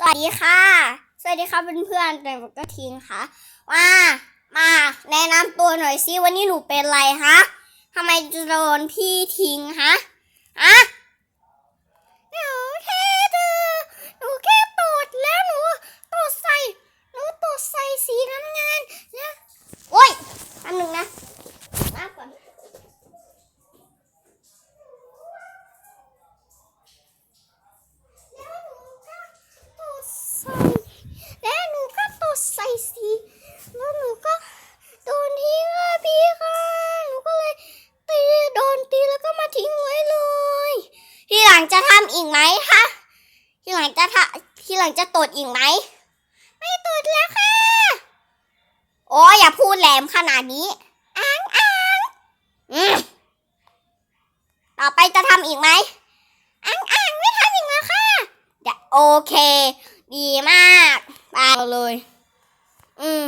สวัสดีค่ะ สวัสดีค่ะเพื่อนๆแต่ก็ทิ้งค่ะว่ามาแนะนำตัวหน่อยซิวันนี้หนูเป็นไรฮะทำไมจะโดนพี่ทิ้งฮะ ลังจะทำอีกไหมคะทีหลังจะททีหลังจะตดอีกไหม ไม่ตดแล้วค่ะ โอ้ยอย่าพูดแหลมขนาดนี้อ้างอ้างอืมต่อไปจะทำอีกไหมอ้างอ้างไม่ทำอีกแล้วค่ะเดี๋ยวโอเค ดีมากไปเลย อืม